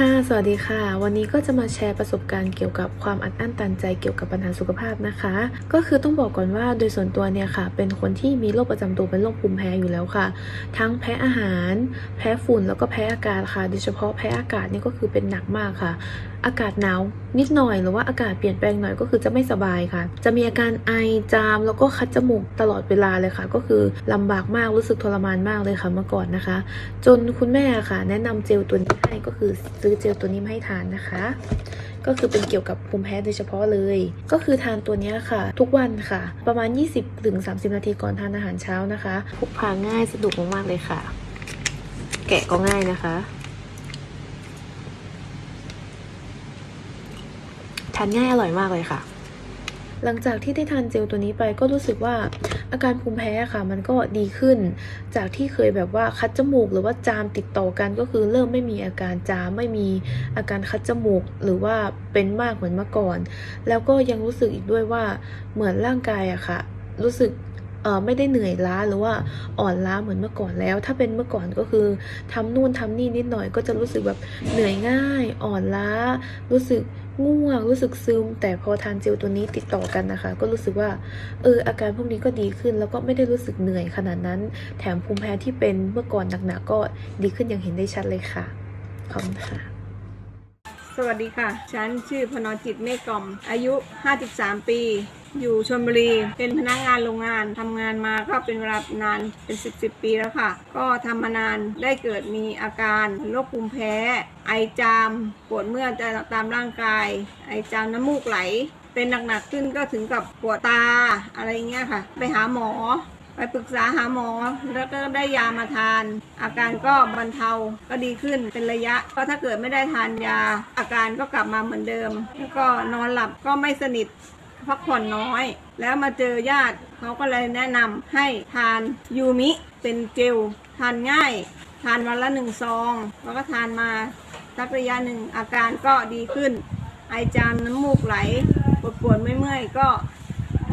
ค่ะ สวัสดีค่ะ วันนี้ก็จะมาแชร์ประสบการณ์เกี่ยวกับความอัดอั้นตันใจเกี่ยวกับปัญหาสุขภาพนะคะ ก็คือต้องบอกก่อนว่าโดยส่วนตัวเนี่ยค่ะ เป็นคนที่มีโรคประจำตัวเป็นโรคภูมิแพ้อยู่แล้วค่ะ ทั้งแพ้อาหาร แพ้ฝุ่นแล้วก็แพ้อากาศค่ะ โดยเฉพาะแพ้อากาศนี่ก็คือเป็นหนักมากค่ะอากาศหนาวนิดหน่อยหรือว่าอากาศเปลี่ยนแปลงหน่อยก็คือจะไม่สบายค่ะ จะมีอาการไอจามแล้วก็คัดจมูกตลอดเวลาเลยค่ะ ก็คือลำบากมากรู้สึกทรมานมากเลยค่ะเมื่อก่อนนะคะ จนคุณแม่ค่ะ แนะนำเจลตัวนี้ให้ก็คือซื้อเจลตัวนี้มาให้ทานนะคะ ก็คือเป็นเกี่ยวกับภูมิแพ้โดยเฉพาะเลย ก็คือทานตัวนี้ค่ะ ทุกวันค่ะ ประมาณ 20ถึง30 นาทีก่อนทานอาหารเช้านะคะพกพาง่ายสะดวกมากๆเลยค่ะ แกะก็ง่ายนะคะ ทานง่ายอร่อยมากเลยค่ะ หลังจากที่ได้ทานเจลตัวนี้ไปก็รู้สึกว่าอาการภูมิแพ้ค่ะ มันก็ดีขึ้น จากที่เคยแบบว่าคัดจมูก หรือว่าจามติดต่อกันก็คือเริ่มไม่มีอาการจามไม่มีอาการคัดจมูก หรือว่าเป็นมากเหมือนเมื่อก่อน แล้วก็ยังรู้สึกอีกด้วยว่าเหมือนร่างกายอะค่ะ รู้สึก ไม่ได้เหนื่อยล้าหรือว่าอ่อนล้าเหมือนเมื่อก่อนแล้ว ถ้าเป็นเมื่อก่อนก็คือทำนู่นทำนี่นิดหน่อยก็จะรู้สึกแบบเหนื่อยง่าย อ่อนล้า รู้สึกง่วงรู้สึกซึม แต่พอทานเจลตัวนี้ติดต่อกันนะคะ ก็รู้สึกว่าเอออาการพวกนี้ก็ดีขึ้น แล้วก็ไม่ได้รู้สึกเหนื่อยขนาดนั้น แถมภูมิแพ้ที่เป็นเมื่อก่อนหนักๆก็ดีขึ้นอย่างเห็นได้ชัดเลยค่ะขอบคุณค่ะ สวัสดีค่ะ ฉันชื่อพนจิตเมฆกล่อม อายุ 53 ปี อยู่ชลบุรี เป็นพนักงานโรงงานทำงานมาก็เป็นเวลานานเป็น 10 10 ปีแล้วค่ะ ก็ทำมานานได้เกิดมีอาการโรคภูมิแพ้ ไอจาม ปวดเมื่อยตามร่างกาย ไอจามน้ำมูกไหล เป็นหนักๆขึ้นก็ถึงกับปวดตาอะไรเงี้ยค่ะ ไปหาหมอ ไปปรึกษาหาหมอ แล้วก็ได้ยามาทาน อาการก็บรรเทาก็ดีขึ้นเป็นระยะ ก็ถ้าเกิดไม่ได้ทานยา อาการก็กลับมาเหมือนเดิม แล้วก็นอนหลับก็ไม่สนิทพักผ่อนน้อย แล้วมาเจอญาติเขาก็เลยแนะนำให้ทานยูมิเป็นเจลทานง่าย ทานวันละหนึ่งซอง แล้วก็ทานมาสักระยะหนึ่งอาการก็ดีขึ้น ไอจามน้ำมูกไหลปวดปวดเมื่อยๆก็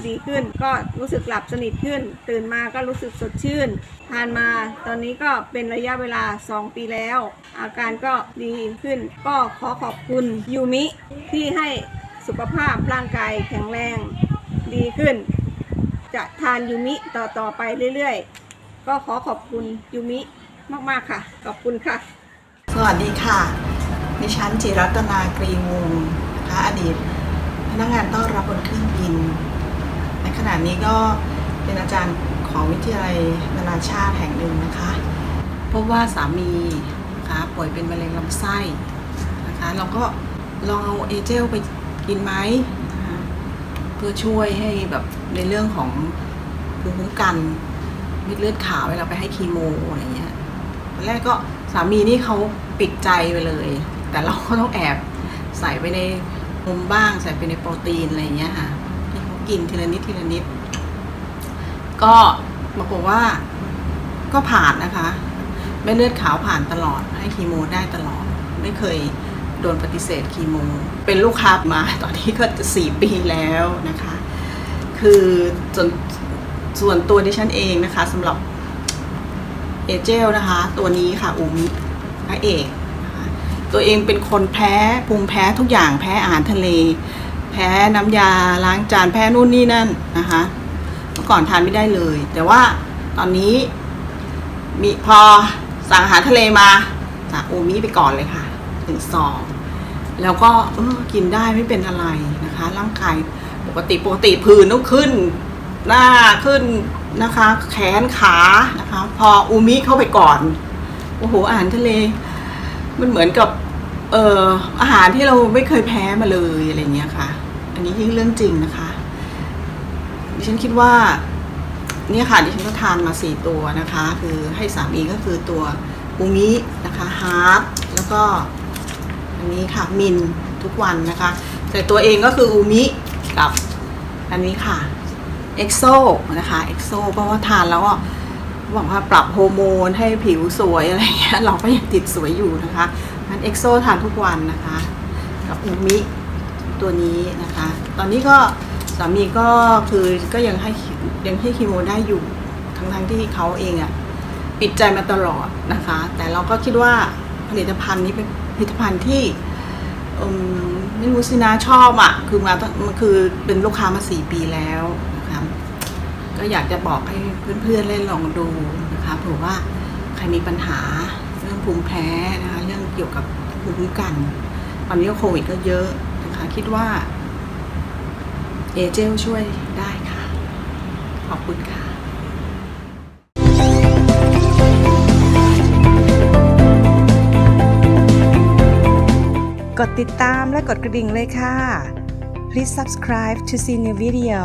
ดีขึ้น ก็รู้สึกหลับสนิทขึ้น ตื่นมาก็รู้สึกสดชื่น ทานมาตอนนี้ก็เป็นระยะเวลา 2 ปีแล้ว อาการก็ดีขึ้น ก็ขอขอบคุณยูมิที่ให้สุขภาพร่างกายแข็งแรงดีขึ้น จะทานยูมิต่อต่อไปเรื่อยๆ ก็ขอขอบคุณยูมิมากๆค่ะ ขอบคุณค่ะ สวัสดีค่ะ ดิฉันจิรัตนากรีวงศ์นะคะอดีต พนักงานต้อนรับบนเครื่องบิน ในขณะนี้ก็เป็นอาจารย์ของวิทยาลัยนานาชาติแห่งหนึ่งนะคะพบว่าสามีนะคะป่วยเป็นมะเร็งลำไส้นะคะเราก็ลองเอาเอเจลไปกินไหมนะคะเพื่อช่วยให้แบบในเรื่องของภูมิคุ้มกันม็ดเลือดขาวเวลาไปให้คีโมอะไรเงี้ยตอนแรกก็สามีนี่เขาปิดใจไปเลย แต่เราก็ต้องแอบใส่ไปในนมบ้างใส่ไปในโปรตีนอะไรอย่างเงี้ยค่ะ กินทีละนิดทีละนิด ก็ปรากฏว่าก็ผ่านนะคะเม็ดเลือดขาวผ่านตลอดให้คีโมได้ตลอด ไม่เคยโดนปฏิเสธคีโม เป็นลูกค้ามาตอนนี้ก็จะสี่ปีแล้วนะคะ คือส่วนส่วนตัวดิฉันเองนะคะสำหรับเอเจลนะคะ ตัวนี้ค่ะอุมิพระเอกนะคะตัวเองเป็นคนแพ้ภูมิแพ้ทุกอย่างแพ้อาหารทะเล แพ้น้ำยาล้างจานแพ้นู่นนี่นั่นนะคะเมื่อก่อนทานไม่ได้เลย แต่ว่าตอนนี้ มีพอสั่งอาหารทะเลมาจากอูมิไปก่อนเลยค่ะถึงซองแล้วก็เออกินได้ไม่เป็นอะไรนะคะ ร่างกายปกติปกติผื่นต้องขึ้น หน้าขึ้นนะคะ แขนขานะคะ พออูมิเข้าไปก่อนโอ้โหอาหารทะเล มันเหมือนกับเอ่ออาหารที่เราไม่เคยแพ้มาเลยอะไรเงี้ยค่ะ นนี้ยิ่งเรื่องจริงนะคะดิฉันคิดว่าเนี่ยค่ะดิฉันก็ทานมาสี่ตัวนะคะ คือให้สามีก็คือตัวอูมินะคะฮาร์ดแล้วก็อันนี้ค่ะมินทุกวันนะคะ แต่ตัวเองก็คืออูมิกับอันนี้ค่ะเอ็กโซนะคะเอ็กโซเพราะว่าทานแล้วก็บอกว่าปรับโฮอร์โมนให้ผิวสวยอะไรเงี้ยเราก็ยังติดสวยอยู่นะคะงั้นเอ็กโซทานทุกวันนะคะ กับอูมิ ตัวนี้นะคะ ตอนนี้ก็สามีก็คือก็ยังให้ยังให้คีโมได้อยู่ทั้งทั้งที่เขาเองอะ่ะปิดใจมาตลอดนะคะ แต่เราก็คิดว่าผลิตภัณฑ์นี้เป็นผลิตภัณฑ์ที่มไม่รู้สินะชอบอะ่ะคือมามันคือเป็นลูกค้ามาสี่ปีแล้วนะคะก็อยากจะบอกให้เพื่อนๆเล่นลองดูนะคะเผื่อว่าใครมีปัญหาเรื่องภูมิแพ้นะคะเรื่องเกี่ยวกับภูมิคุ้มกันตอนนี้ก็โควิดก็เยอะ คิดว่า เอเจลช่วยได้ค่ะ ขอบคุณค่ะกดติดตามและกดกระดิ่งเลยค่ะ Please subscribe to see new video